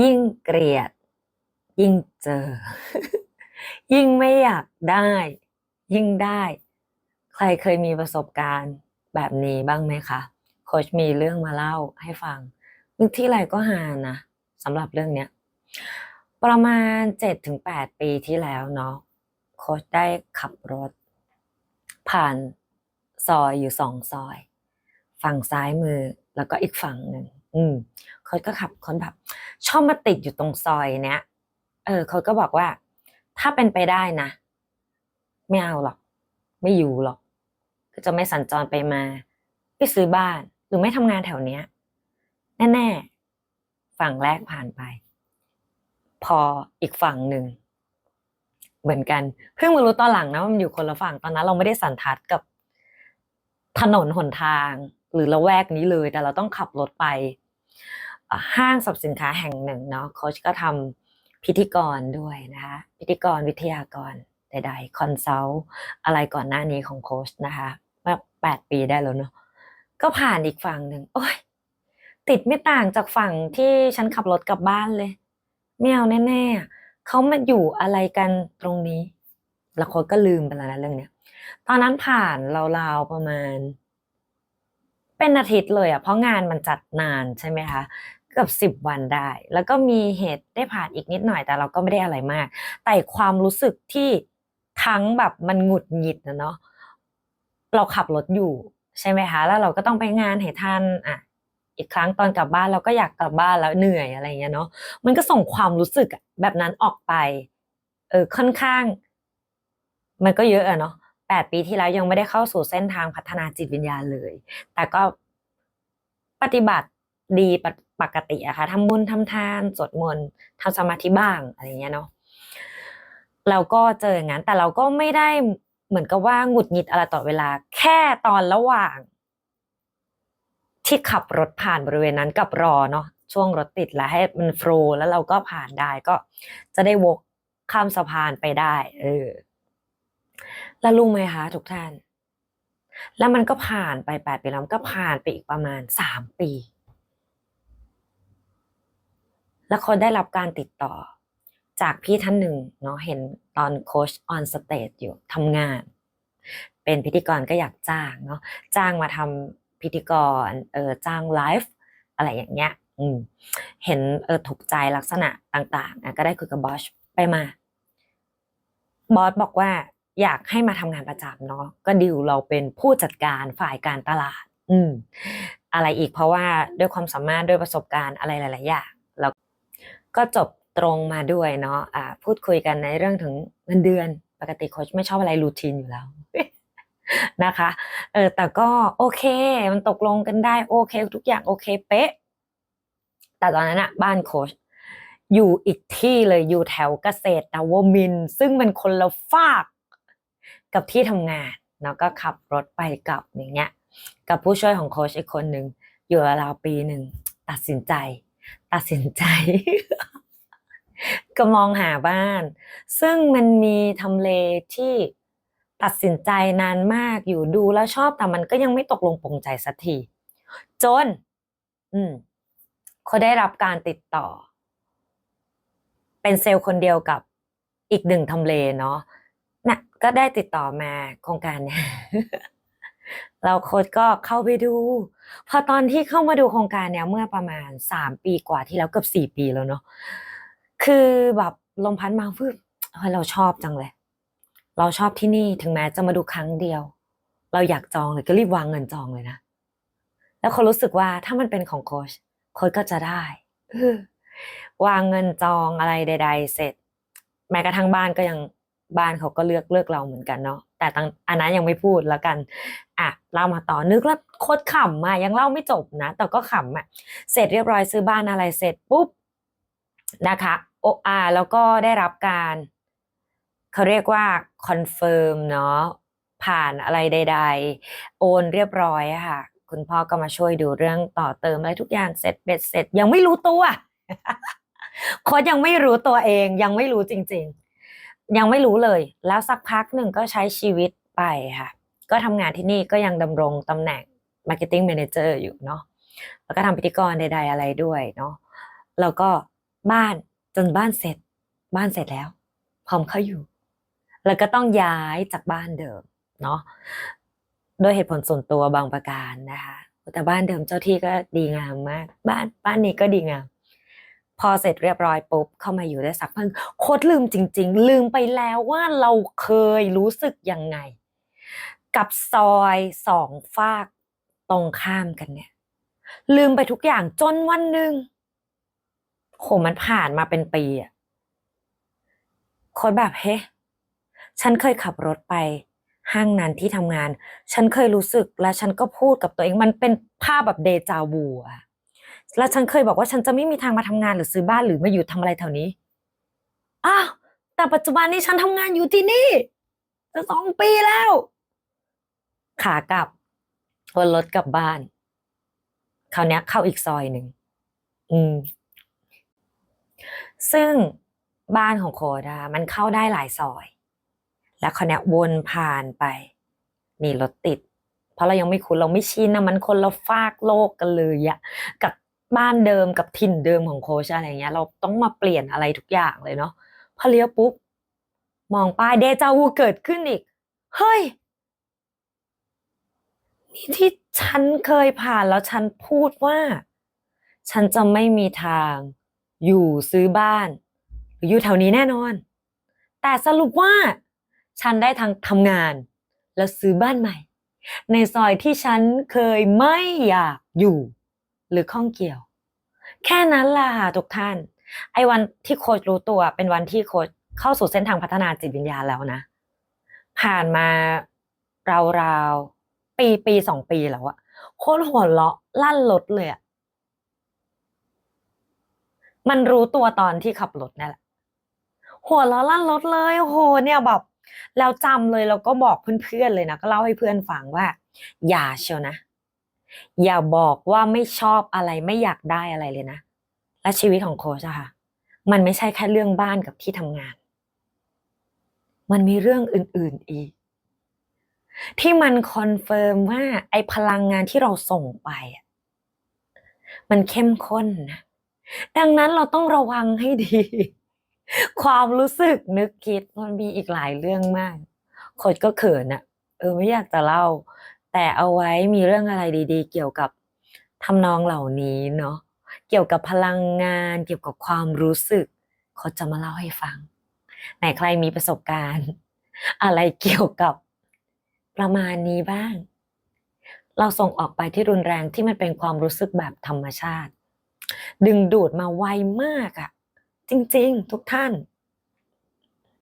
ยิ่งเกลียด ยิ่งเจอ ยิ่งไม่อยากได้ ยิ่งได้ ใครเคยมีประสบการณ์แบบนี้บ้างไหมคะโคชมีเรื่องมาเล่าให้ฟังนึกที่ไรก็หานะสำหรับเรื่องเนี้ยประมาณเจ็ดถึงแปดปีที่แล้วเนาะโคชได้ขับรถ ผ่านซอยอยู่สองซอย ฝั่งซ้ายมือแล้วก็อีกฝั่งหนึ่งอืม ค้ชก็ขับคนแบบชอบมาติดอยู่ตรงซอยเนี้ย เออเขาก็บอกว่า ถ้าเป็นไปได้นะ ไม่เอาหรอก ไม่อยู่หรอก ก็จะไม่สัญจรไปมา ไปซื้อบ้าน หรือไม่ทำงานแถวเนี้ย แน่ๆ ฝั่งแรกผ่านไป พออีกฝั่งหนึ่งเหมือนกัน เพิ่งมารู้ตอนหลังนะว่ามันอยู่คนละฝั่งตอนนั้นเราไม่ได้สันทัดกับถนนหนทางหรือละแวกนี้เลย แต่เราต้องขับรถไป ห้างสรรพสินค้าแห่งหนึ่งเนาะโค้ชก็ทำพิธีกรด้วยนะคะพิธีกรวิทยากรใดๆคอนซัลท์อะไรก่อนหน้านี้ของโค้ชนะคะมื่อแปดปีได้แล้วเนาะก็ผ่านอีกฝั่งหนึ่งโอ้ยติดไม่ต่างจากฝั่งที่ฉันขับรถกลับบ้านเลยไม่เอาแน่ๆเขามาอยู่อะไรกันตรงนี้แล้วโค้ชก็ลืมไปแล้วนะเรื่องเนี้ยตอนนั้นผ่านราวๆประมาณ เป็นอาทิตย์เลยอะเพราะงานมันจัดนานใช่ไหมคะเกือบสิบวันได้ แล้วก็มีเหตุได้ผ่านอีกนิดหน่อยแต่เราก็ไม่ได้อะไรมาก แต่ความรู้สึกที่ทั้งแบบมันหงุดหงิดนะเนาะเราขับรถอยู่ใช่ไหมคะ แล้วเราก็ต้องไปงานให้ทันอะอีกครั้งตอนกลับบ้านเราก็อยากกลับบ้านแล้วเหนื่อยอะไรเงี้ยเนาะมันก็ส่งความรู้สึกแบบนั้นออกไปเออค่อนข้าง มันก็เยอะอะเนาะ แปดปีที่แล้วยังไม่ได้เข้าสู่เส้นทางพัฒนาจิตวิญญาณเลย แต่ก็ปฏิบัติดีปกปกติอะค่ะทำบุญทำทานสวดมนต์ทำสมาธิบ้างอะไรเงี้ยเนาะเราก็เจออย่างนั้น แต่เราก็ไม่ได้เหมือนกับว่าหงุดหงิดอะไรต่อเวลา แค่ตอนระหว่าง ที่ขับรถผ่านบริเวณนั้นกับรอเนาะช่วงรถติดแล้วให้มันโฟลว์แล้วเราก็ผ่านได้ก็จะได้วกข้ามสะพานไปได้ เออ แล้วรู้ไหมคะทุกท่าน แล้วมันก็ผ่านไปแปดปีแล้วก็ผ่านไปอีกประมาณสามปี แล้วเขาได้รับการติดต่อ จากพี่ท่านหนึ่งเนาะเห็นตอนโค้ชออนสเตจอยู่ทำงาน เป็นพิธีกรก็อยากจ้างเนาะจ้างมาทำพิธีกรเออจ้างไลฟ์อะไรอย่างเงี้ยอืมเห็นเออถูกใจลักษณะต่างๆอะก็ได้คุยกับบอสไปมาบอสบอกว่า อยากให้มาทำงานประจำเนาะก็ดิวเราเป็นผู้จัดการฝ่ายการตลาด อืม อะไรอีกเพราะว่าด้วยความสามารถด้วยประสบการณ์อะไรหลาย ๆ อย่างแล้วก็จบตรงมาด้วยเนาะอ่า พูดคุยกันในเรื่องถึงเงินเดือน ปกติโค้ชไม่ชอบอะไรรูทีนอยู่แล้วนะคะ เออแต่ก็โอเค มันตกลงกันได้โอเค ทุกอย่างโอเคเป๊ะ แต่ตอนนั้นอะบ้านโค้ชอยู่อีกที่เลยอยู่แถวเกษตรนวมิน ซึ่งมันคนละฝาก กับที่ทำงานเนาะก็ขับรถไปกลับอย่างเงี้ยกับผู้ช่วยของโค้ชอีกคนหนึ่งอยู่ราวปีหนึ่งตัดสินใจ ตัดสินใจ ก็มองหาบ้าน ซึ่งมันมีทำเลที่ตัดสินใจนานมากอยู่ดูแล้วชอบแต่มันก็ยังไม่ตกลงปลงใจสักทีจน อืมเขาได้รับการติดต่อ เป็นเซลล์คนเดียวกับอีกหนึ่งทำเลเนาะ น่ะก็ได้ติดต่อมาโครงการเนี่ยเราโค้ชก็เข้าไปดู พอตอนที่เข้ามาดูโครงการเนี่ยเมื่อประมาณสามปีกว่าที่แล้วเกือบสี่ปีแล้วเนาะคือแบบลมพัดมาฟึบเฮ้ยเราชอบจังเลย เราชอบที่นี่ถึงแม้จะมาดูครั้งเดียว เราอยากจองเลยก็รีบวางเงินจองเลยนะแล้วเขารู้สึกว่าถ้ามันเป็นของโค้ชโค้ชก็จะได้วางเงินจองอะไรใด ๆ เสร็จ แม้กระทั่งบ้านก็ยัง บ้านเขาก็เลือกเลือกเราเหมือนกันเนาะแต่ตั้งอันนั้นยังไม่พูดแล้วกันอะเล่ามาต่อนึกแล้วโคตรขำอะยังเล่าไม่จบนะ แต่ก็ขำอะเสร็จเรียบร้อยซื้อบ้านอะไรเสร็จปุ๊บนะคะโออาแล้วก็ได้รับการเขาเรียกว่าคอนเฟิร์มเนาะผ่านอะไรใด ๆ โอนเรียบร้อยค่ะ คุณพ่อก็มาช่วยดูเรื่องต่อเติมอะไรทุกอย่างเสร็จเบ็ดเสร็จยังไม่รู้ตัวโค้ชยังไม่รู้ตัวเองยังไม่รู้จริง ๆ ยังไม่รู้เลย แล้วสักพักหนึ่งก็ใช้ชีวิตไปค่ะ ก็ทำงานที่นี่ก็ยังดำรงตำแหน่ง Marketing Manager อยู่เนาะแล้วก็ทำพิธีกรใดๆอะไรด้วยเนาะแล้วก็บ้านจนบ้านเสร็จ บ้านเสร็จแล้ว พร้อมเข้าอยู่ แล้วก็ต้องย้ายจากบ้านเดิมเนาะโดยเหตุผลส่วนตัวบางประการนะคะแต่บ้านเดิมเจ้าที่ก็ดีงามมาก บ้านบ้านนี้ก็ดีงาม พอเสร็จเรียบร้อยปุ๊บเข้ามาอยู่ได้สักพักโคตรลืมจริง ๆ ลืมไปแล้วว่าเราเคยรู้สึกยังไง กับซอยสองฝากตรงข้ามกันเนี่ย ลืมไปทุกอย่างจนวันหนึ่งโหมันผ่านมาเป็นปีอะโคตรแบบเฮ้ฉันเคยขับรถไปห้างนั้นที่ทำงาน ฉันเคยรู้สึกและฉันก็พูดกับตัวเองมันเป็นภาพแบบเดจาวูอะ แล้วฉันเคยบอกว่าฉันจะไม่มีทางมาทำงานหรือซื้อบ้านหรือมาอยู่ทำอะไรแถวนี้อ้าวแต่ปัจจุบันนี้ฉันทำงานอยู่ที่นี่จะสองปีแล้ว ขากลับวนรถกลับบ้านคราวนี้เข้าอีกซอยหนึ่งอืม ซึ่งบ้านของโคดามันเข้าได้หลายซอย แล้วคราวนี้วนผ่านไปนี่รถติด เพราะเรายังไม่คุ้นเราไม่ชินนะมันคนละฟากโลกกันเลยอะกับ บ้านเดิมกับถิ่นเดิมของโคชอะไรเงี้ย เราต้องมาเปลี่ยนอะไรทุกอย่างเลยเนาะพอเลี้ยวปุ๊บมองป้ายเดจาวูเกิดขึ้นอีก เฮ้ยนี่ที่ฉันเคยผ่านแล้วฉันพูดว่า ฉันจะไม่มีทางอยู่ซื้อบ้าน หรืออยู่แถวนี้แน่นอน แต่สรุปว่า ฉันได้ทั้งทำงาน แล้วซื้อบ้านใหม่ ในซอยที่ฉันเคยไม่อยากอยู่ หรือข้องเกี่ยว แค่นั้นล่ะค่ะทุกท่าน ไอ้วันที่โค้ชรู้ตัวเป็นวันที่โค้ชเข้าสู่เส้นทางพัฒนาจิตวิญญาณแล้วนะ ผ่านมาราวๆปีปีสองปีแล้วอะโคตรหัวเราะลั่นรถเลยอะมันรู้ตัวตอนที่ขับรถนั่นแหละ หัวเราะลั่นรถเลยโอ้โหเนี่ยแบบแล้วจำเลยแล้วก็บอกเพื่อนๆเลยนะก็เล่าให้เพื่อนฟังว่า อย่าเชียวนะ อย่าบอกว่าไม่ชอบอะไรไม่อยากได้อะไรเลยนะ และชีวิตของโค้ชอะค่ะ มันไม่ใช่แค่เรื่องบ้านกับที่ทำงาน มันมีเรื่องอื่น ๆอีก ที่มันคอนเฟิร์มว่าไอพลังงานที่เราส่งไปอะมันเข้มข้นนะ ดังนั้นเราต้องระวังให้ดี ความรู้สึกนึกคิดมันมีอีกหลายเรื่องมากโคดก็เขินอะเออไม่อยากจะเล่า แต่เอาไว้มีเรื่องอะไรดี ๆ เกี่ยวกับทำนองเหล่านี้เนาะเกี่ยวกับพลังงาน เกี่ยวกับความรู้สึกโคดจะมาเล่าให้ฟังไหนใครมีประสบการณ์ อะไรเกี่ยวกับประมาณนี้บ้าง เราส่งออกไปที่รุนแรงที่มันเป็นความรู้สึกแบบธรรมชาติ ดึงดูดมาไวมากอะจริง ๆ ทุกท่าน